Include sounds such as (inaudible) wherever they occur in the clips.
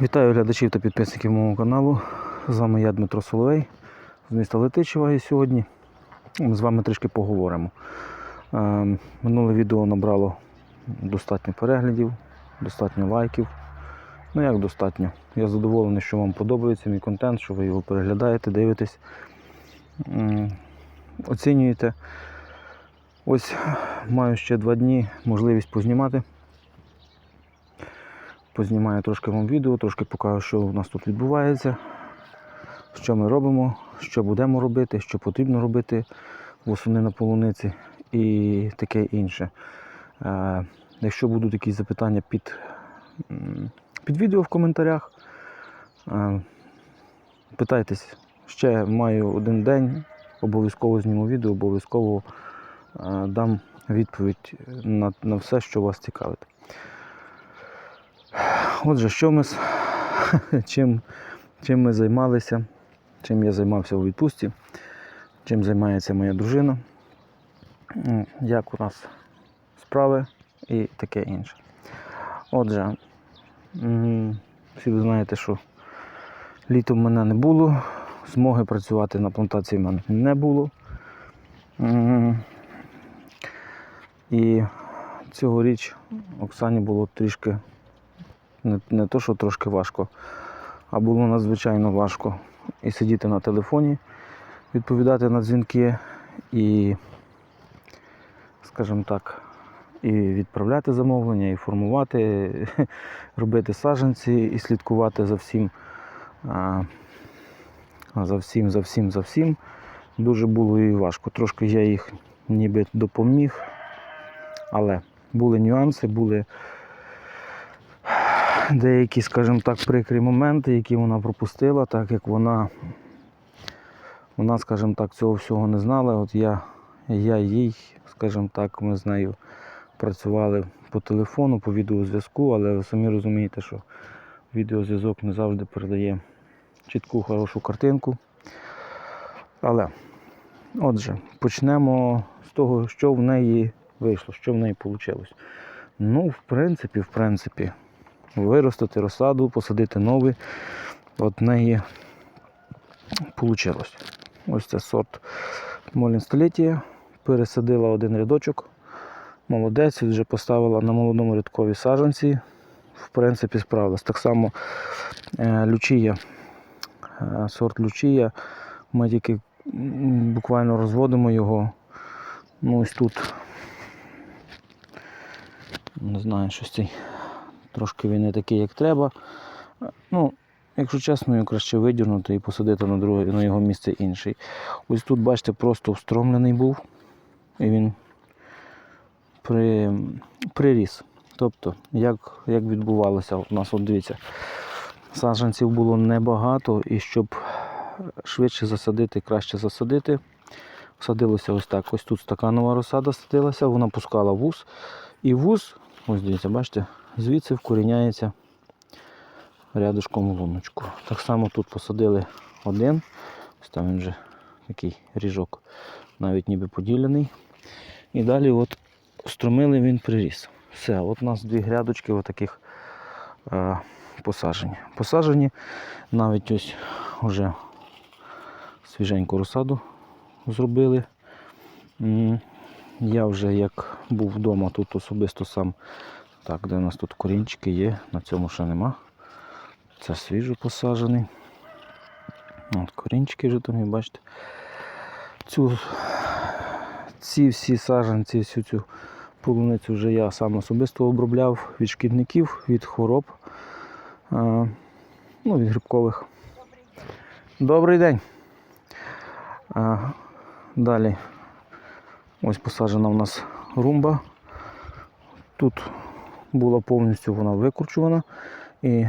Вітаю глядачів та підписників мого каналу. З вами я Дмитро Соловей з міста Летичева і сьогодні ми з вами трішки поговоримо. Е, Минуле відео набрало достатньо переглядів, достатньо лайків. Ну як достатньо? Я задоволений, що вам подобається мій контент, що ви його переглядаєте, дивитесь, оцінюєте. Ось маю ще два дні можливість познімати познімаю трошки вам відео, трошки покажу, що у нас тут відбувається, що ми робимо, що будемо робити, що потрібно робити восени на полуниці і таке інше. Е, Якщо будуть якісь запитання під, під відео в коментарях, е, питайтесь, ще маю один день, обов'язково зніму відео, обов'язково е, дам відповідь на, на все, що вас цікавить. Отже, що ми (laughs) чим, чим ми займалися, чим я займався у відпустці, чим займається моя дружина, як у нас справи і таке інше. Отже, всі ви знаєте, що літом мене не було, змоги працювати на плантації в мене не було. І цьогоріч Оксані було трішки не, не то, що трошки важко, а було надзвичайно важко і сидіти на телефоні, відповідати на дзвінки і, скажімо так, і відправляти замовлення, і формувати, (laughs) робити саджанці і слідкувати за всім. За всім, за всім, за всім. Дуже було і важко. Трошки я їх ніби допоміг, але були нюанси, були деякі, скажімо так, прикрі моменти, які вона пропустила, так як вона, вона, скажімо так, цього всього не знала. От я, я їй, скажімо так, ми з нею працювали по телефону, по відеозв'язку, але ви самі розумієте, що відеозв'язок не завжди передає чітку, хорошу картинку. Але, отже, почнемо з того, що в неї вийшло, що в неї вийшло. Ну, в принципі, в принципі, виростити розсаду, посадити новий. От неї вийшло. Ось це сорт Молін століття. Пересадила один рядочок. Молодець, вже поставила на молодому рядкові саджанці. В принципі, справилась. Так само е, лючія, е, сорт лючія. Ми тільки буквально розводимо його. Ну, ось тут. Не знаю, щось цей Трошки він не такий, як треба. Ну, якщо чесно, його краще видірнути і посадити на друге, на його місце інший. Ось тут, бачите, просто встромлений був і він при, приріс. Тобто, як, як відбувалося у нас, от дивіться, саджанців було небагато, і щоб швидше засадити, краще засадити. Садилося ось так. Ось тут стаканова розсада садилася, вона пускала вуз. І вуз, ось дивіться, бачите, звідси вкоріняється рядышком луночку. Так само тут посадили один, ось там він вже такий ріжок, навіть ніби поділений. І далі от струмили він приріс. Все, от у нас дві грядочки отаких е, посаджені. Посаджені навіть ось вже свіженьку розсаду зробили. Я вже як був вдома, тут особисто сам так, де у нас тут корінчики є, на цьому ще нема. Це свіжо посаджений. От корінчики вже там, бачите. Цю, ці всі саджанці, всю цю полуницю вже я сам особисто обробляв від шкідників, від хвороб, а, ну, від грибкових. Добрий день. А, далі ось посаджена у нас румба. Тут була повністю вона викручувана і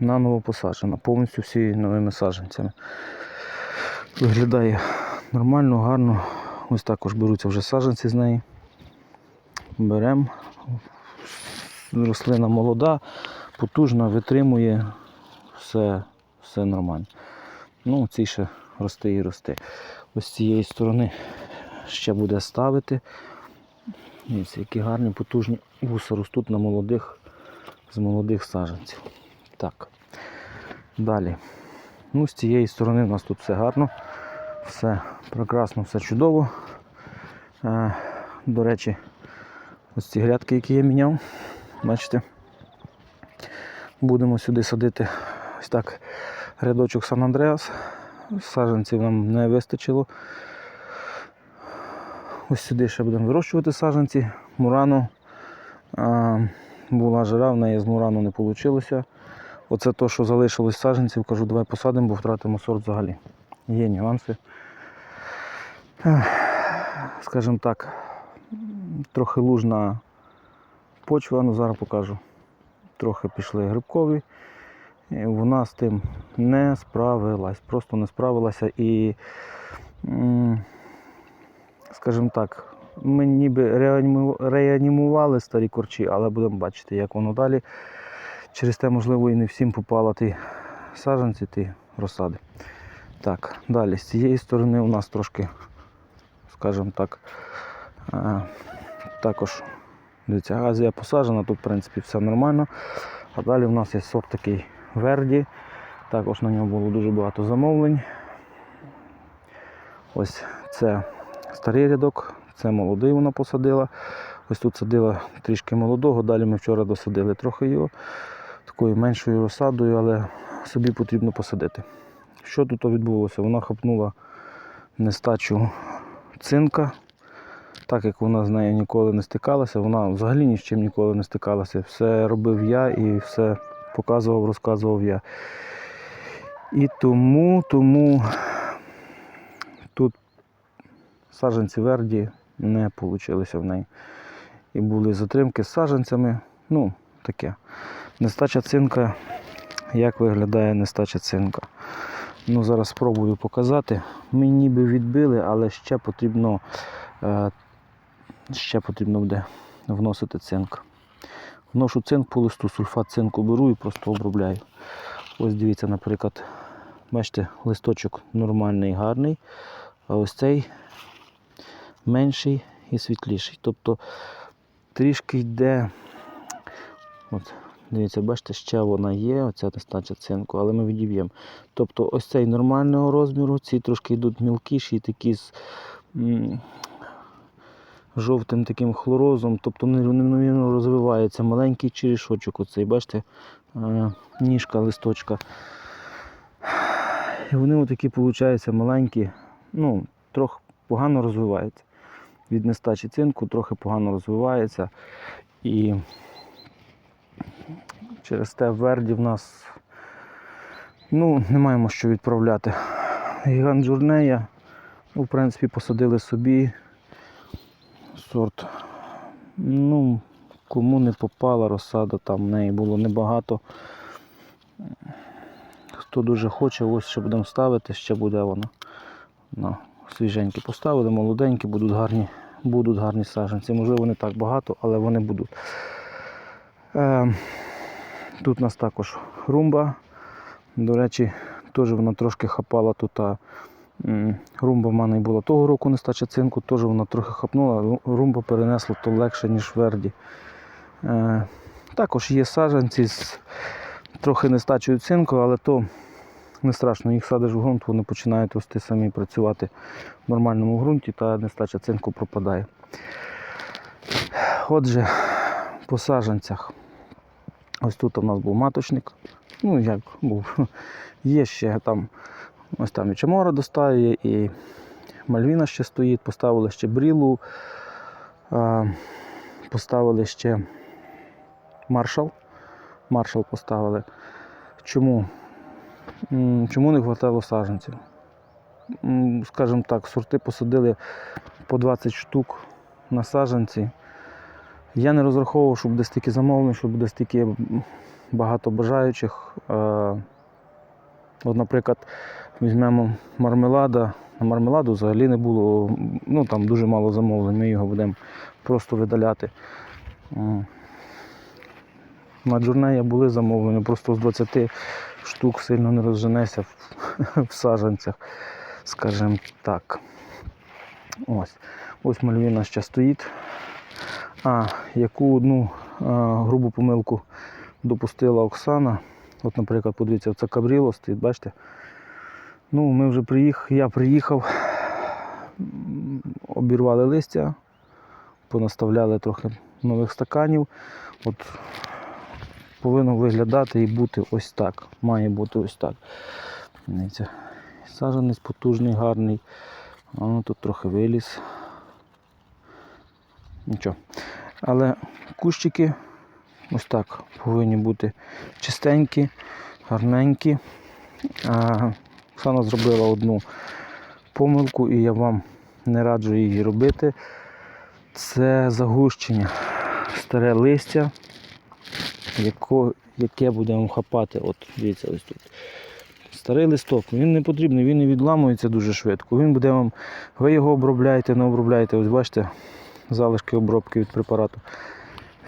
наново посаджена, повністю всі новими саджанцями. Виглядає нормально, гарно. Ось також беруться вже саджанці з неї. Беремо. Рослина молода, потужна, витримує, все, все нормально. Ну, ці ще росте і росте. Ось з цієї сторони ще буде ставити. Дивіться, які гарні потужні вуса ростуть на молодих, з молодих саджанців. Так. Далі. Ну, з цієї сторони у нас тут все гарно, все прекрасно, все чудово. Е, до речі, ось ці грядки, які я міняв, бачите, будемо сюди садити ось так рядочок Сан Андреас. Саджанців нам не вистачило. Ось сюди ще будемо вирощувати саджанці. Мурану. А, була жара, в неї з мурану не вийшло. Оце то, що залишилось саджанців, кажу, давай посадимо, бо втратимо сорт взагалі. Є нюанси. Скажімо так, трохи лужна почва, ну зараз покажу. Трохи пішли грибкові. І вона з тим не справилась, просто не справилася і, скажімо так, ми ніби реанімували старі корчі, але будемо бачити, як воно далі. Через те, можливо, і не всім попало ті саджанці, ті розсади. Так, далі з цієї сторони у нас трошки, скажімо так, е, також дивіться, Азія посаджена, тут в принципі все нормально. А далі у нас є сорт такий Верді. Також на нього було дуже багато замовлень. Ось це старий рядок, це молодий вона посадила. Ось тут садила трішки молодого, далі ми вчора досадили трохи його такою меншою розсадою, але собі потрібно посадити. Що тут відбулося? Вона хапнула нестачу цинка, так як вона з нею ніколи не стикалася, вона взагалі ні з чим ніколи не стикалася. Все робив я і все показував, розказував я. І тому, тому саджанці верді не вийшли в неї. І були затримки з саджанцями. Ну, таке. Нестача цинка. Як виглядає нестача цинка? Ну, зараз спробую показати. Ми ніби відбили, але ще потрібно, е, ще потрібно буде вносити цинк. Вношу цинк по листу, сульфат цинку беру і просто обробляю. Ось дивіться, наприклад, бачите, листочок нормальний, гарний, а ось цей менший і світліший. Тобто трішки йде. От, дивіться, бачите, ще вона є, оця нестача цинку, але ми відіб'ємо. Тобто ось цей нормального розміру, ці трошки йдуть мілкіші, такі з м, жовтим таким хлорозом, тобто нерівномірно розвивається маленький черешочок, оцей, бачите, е, ніжка листочка. І вони отакі, виходять, маленькі, ну, трохи погано розвиваються. Від нестачі цинку трохи погано розвивається. І через те в Верді в нас ну, не маємо що відправляти. Гігант журнея, ну, в принципі, посадили собі сорт. Ну, кому не попала розсада, там в неї було небагато. Хто дуже хоче, ось ще будемо ставити, ще буде вона. Ну, свіженькі поставили, молоденькі, будуть гарні, будуть гарні саджанці. Можливо, не так багато, але вони будуть. Е, тут у нас також румба. До речі, теж вона трошки хапала тут. А, румба в мене була того року нестача цинку, теж вона трохи хапнула, румба перенесла то легше, ніж верді. Е, також є саджанці з трохи нестачею цинку, але то не страшно, їх садиш в ґрунт, вони починають рости самі працювати в нормальному ґрунті та нестача цинку пропадає. Отже, по саджанцях. Ось тут у нас був маточник. Ну, як був. (laughs) Є ще там, ось там і Чамора достає, і Мальвіна ще стоїть, поставили ще брілу, поставили ще маршал. Маршал поставили. Чому? Чому не вистачало саджанців? Скажімо так, сорти посадили по 20 штук на саджанці. Я не розраховував, що буде стільки замовлень, що буде стільки багато бажаючих. Е, От, наприклад, візьмемо мармелада. На мармеладу взагалі не було, ну там дуже мало замовлень, ми його будемо просто видаляти. На джурнея були замовлення, просто з 20 штук сильно не розженеся в, (laughs) в саджанцях, скажімо так. Ось. Ось мальвіна ще стоїть. А, яку одну а, грубу помилку допустила Оксана. От, наприклад, подивіться, це кабріло стоїть, бачите? Ну, ми вже приїхали, я приїхав, обірвали листя, понаставляли трохи нових стаканів. От повинно виглядати і бути ось так. Має бути ось так. Саженець потужний, гарний. А ну, тут трохи виліз. Нічого. Але кущики ось так повинні бути чистенькі, гарненькі. Оксана зробила одну помилку, і я вам не раджу її робити. Це загущення. Старе листя, яко, яке будемо хапати. От дивіться, ось тут. Старий листок, він не потрібний, він не відламується дуже швидко. Він буде вам, ви його обробляєте, не обробляєте. Ось бачите, залишки обробки від препарату.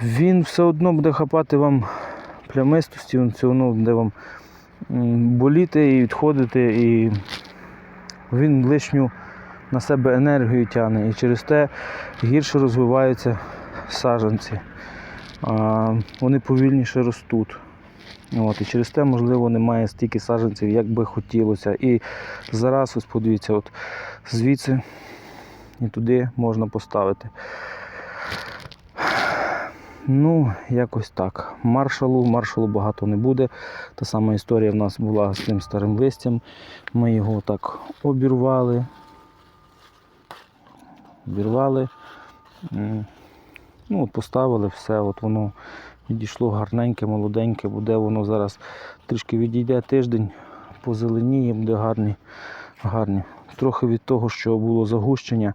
Він все одно буде хапати вам плямистості, він все одно буде вам боліти і відходити, і він лишню на себе енергію тягне. І через те гірше розвиваються саджанці. Вони повільніше ростуть. От, і через те, можливо, немає стільки саджанців, як би хотілося. І зараз, ось подивіться, от звідси і туди можна поставити. Ну, якось так. Маршалу, маршалу багато не буде. Та сама історія в нас була з тим старим листям. Ми його так обірвали. Обірвали. Ну, от поставили все, от воно відійшло гарненьке, молоденьке, буде воно зараз трішки відійде тиждень, позеленіє, буде гарні, гарні. Трохи від того, що було загущення.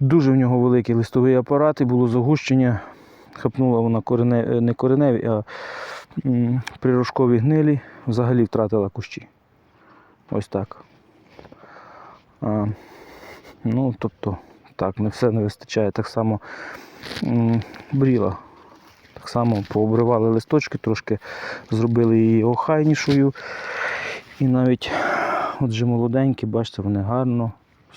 Дуже в нього великий листовий апарат і було загущення. Хапнула вона корене, е, не кореневі, а прирожкові гнилі, взагалі втратила кущі. Ось так. А, ну, тобто, так, не все не вистачає. Так само бріла. Так само пообривали листочки, трошки зробили її охайнішою. І навіть отже молоденькі, бачите, вони гарно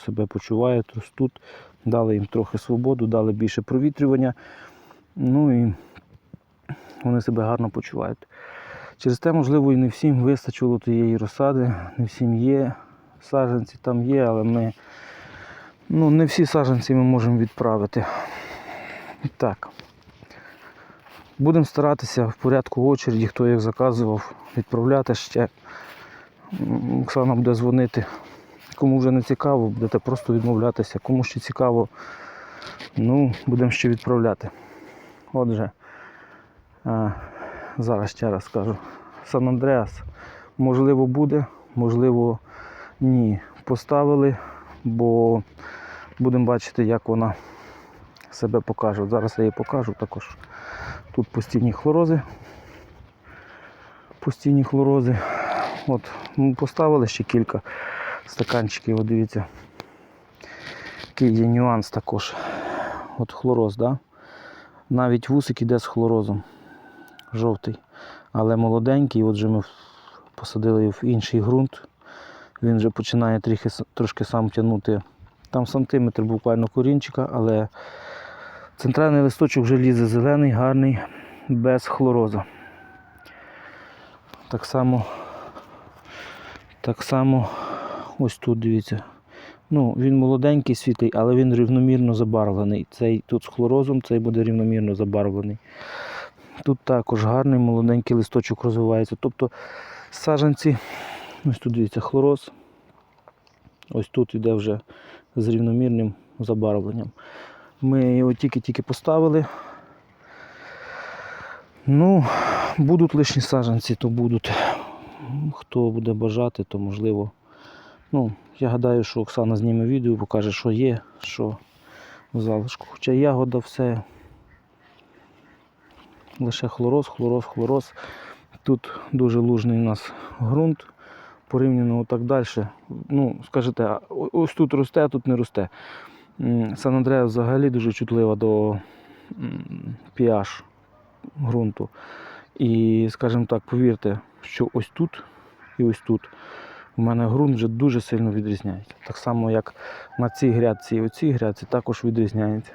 себе почувають, ростуть, дали їм трохи свободу, дали більше провітрювання. Ну і вони себе гарно почувають. Через те, можливо, і не всім вистачило тієї розсади, не всім є. Саджанці там є, але ми ну, не всі саджанці ми можемо відправити. Так. Будемо старатися в порядку очереді, хто їх заказував, відправляти ще. Оксана буде дзвонити. Кому вже не цікаво, будете просто відмовлятися. Кому ще цікаво, ну, будемо ще відправляти. Отже, зараз ще раз скажу. Сан Андреас можливо буде, можливо ні. Поставили, бо будемо бачити, як вона себе покаже. От Зараз я її покажу також. Тут постійні хлорози. Постійні хлорози. От, ми поставили ще кілька стаканчиків, от дивіться. Який є нюанс також. От хлороз, да? Навіть вусик іде з хлорозом. Жовтий. Але молоденький, отже ми посадили його в інший ґрунт. Він вже починає трохи, трошки сам тягнути. Там сантиметр буквально корінчика, але центральний листочок вже лізе зелений, гарний, без хлорозу. Так само, так само ось тут дивіться. Ну, він молоденький, світлий, але він рівномірно забарвлений. Цей тут з хлорозом, цей буде рівномірно забарвлений. Тут також гарний молоденький листочок розвивається. Тобто саджанці, ось тут дивіться хлороз. Ось тут йде вже з рівномірним забарвленням. Ми його тільки-тільки поставили. Ну, будуть лишні саджанці, то будуть. Хто буде бажати, то можливо. Ну, я гадаю, що Оксана зніме відео, покаже, що є, що в залишку. Хоча ягода все. Лише хлороз, хлороз, хлороз. Тут дуже лужний у нас ґрунт. Порівняно так далі. Ну, скажете, ось тут росте, а тут не росте. Сан Андреа взагалі дуже чутлива до pH ґрунту. І, скажімо так, повірте, що ось тут і ось тут у мене ґрунт вже дуже сильно відрізняється. Так само, як на цій грядці і оцій грядці також відрізняється.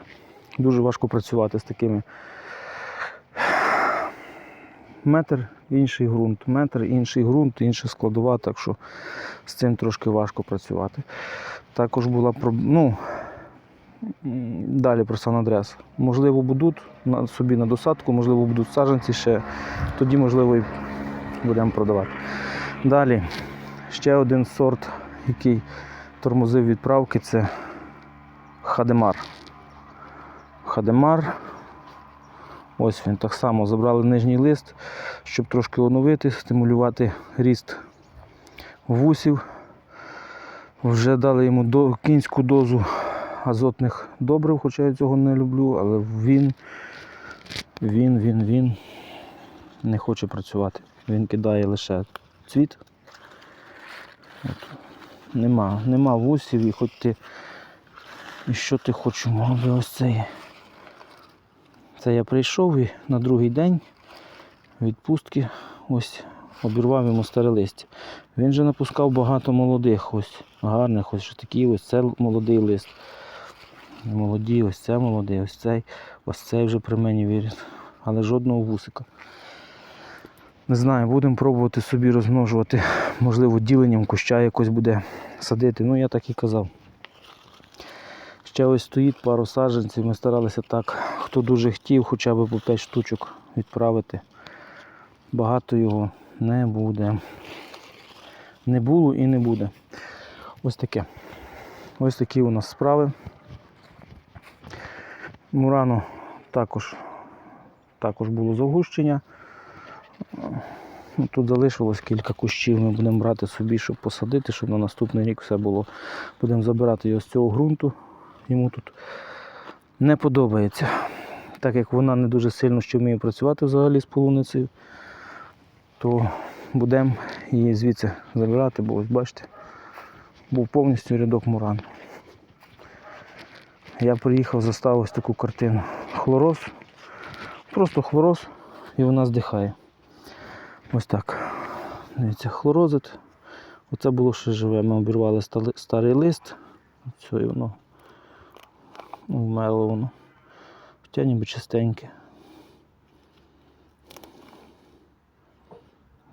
Дуже важко працювати з такими метр інший ґрунт, метр інший ґрунт, інша складова, так що з цим трошки важко працювати. Також була ну, далі про санадрес. Можливо, будуть собі на досадку, можливо, будуть саджанці ще, тоді, можливо, і будемо продавати. Далі ще один сорт, який тормозив відправки, це Хадемар. Хадемар. Ось він так само забрали нижній лист, щоб трошки оновити, стимулювати ріст вусів. Вже дали йому кінську дозу азотних добрив, хоча я цього не люблю, але він, він, він, він не хоче працювати. Він кидає лише цвіт. От. Нема, нема вусів і хоч ти. І що ти хочеш, мов ось це. Це я прийшов і на другий день відпустки ось обірвав йому старе листя. Він же напускав багато молодих, ось гарних, ось такі, ось це молодий лист. Молоді, ось це молодий, ось цей, ось цей вже при мені виріс. Але жодного вусика. Не знаю, будемо пробувати собі розмножувати, можливо, діленням куща якось буде садити. Ну я так і казав. Ще ось стоїть пару саджанців, ми старалися так, хто дуже хотів, хоча б по 5 штучок відправити. Багато його не буде. Не було і не буде. Ось таке. Ось такі у нас справи. Мурану також, також було загущення. Ну, Тут залишилось кілька кущів, ми будемо брати собі, щоб посадити, щоб на наступний рік все було. Будемо забирати його з цього ґрунту. Йому тут не подобається. Так як вона не дуже сильно ще вміє працювати взагалі з полуницею, то будемо її звідси забирати, бо ось бачите, був повністю рядок муран. Я приїхав, застав ось таку картину. Хлороз, просто хлороз і вона здихає. Ось так. Дивіться, хлорозит. Оце було ще живе. Ми обірвали старий лист. Все, і воно вмерло воно. Хоча ніби чистеньке.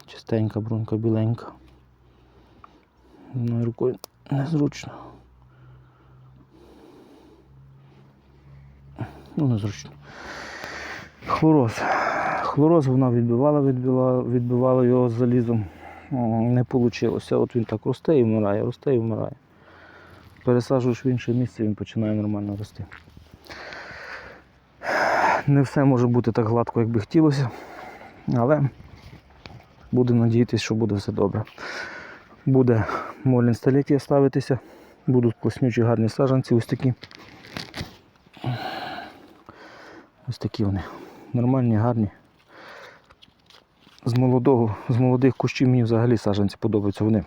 Чистенька брунька, біленька. Одною рукою незручно. Ну, незручно. Хлороз. Хлороз вона відбивала, відбивала, відбивала його залізом. Не вийшло. От він так росте і вмирає, росте і вмирає. Пересаджуєш в інше місце, він починає нормально рости. Не все може бути так гладко, як би хотілося, але будемо надіятися, що буде все добре. Буде молін століття ставитися, будуть класнючі гарні саджанці, ось такі. Ось такі вони. Нормальні, гарні. З молодого, з молодих кущів мені взагалі саджанці подобаються. Вони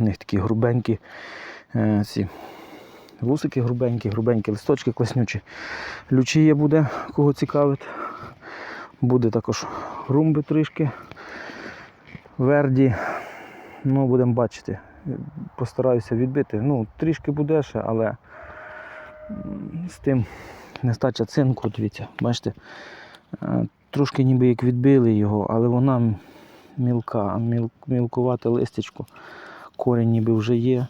у них такі грубенькі, е, ці вусики грубенькі, грубенькі листочки класнючі. Лючія буде, кого цікавить. Буде також румби трішки. Верді. Ну, будемо бачити. Постараюся відбити. Ну, трішки буде ще, але з тим нестача цинку, дивіться, бачите, е, трошки ніби як відбили його, але вона мілка, міл, мілкувате листячко. Корінь ніби вже є,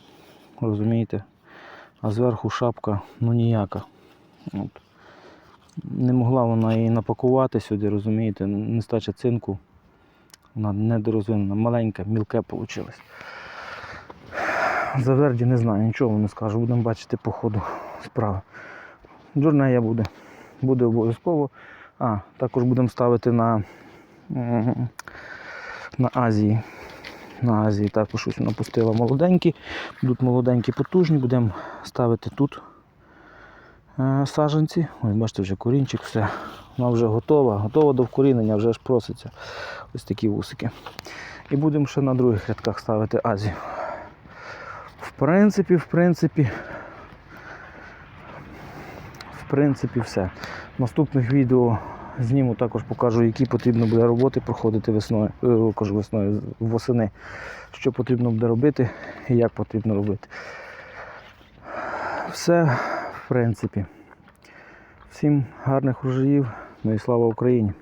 розумієте? А зверху шапка ну ніяка. От. Не могла вона її напакувати сюди, розумієте, нестача цинку. Вона недорозвинена, маленька, мілке вийшло. За Верді не знаю, нічого не скажу, будемо бачити по ходу справи. Джурнея буде. Буде обов'язково. А, також будемо ставити на, на Азії. На Азії також ось напустила молоденькі. Будуть молоденькі потужні, будемо ставити тут е, саджанці. Ось бачите, вже корінчик, все. Вона вже готова, готова до вкорінення, вже аж проситься. Ось такі вусики. І будемо ще на других рядках ставити Азію. В принципі, в принципі, принципі, все. В наступних відео зніму також покажу, які потрібно буде роботи проходити весною, е, кажу весною, восени, що потрібно буде робити і як потрібно робити. Все, в принципі. Всім гарних врожаїв, ну і слава Україні!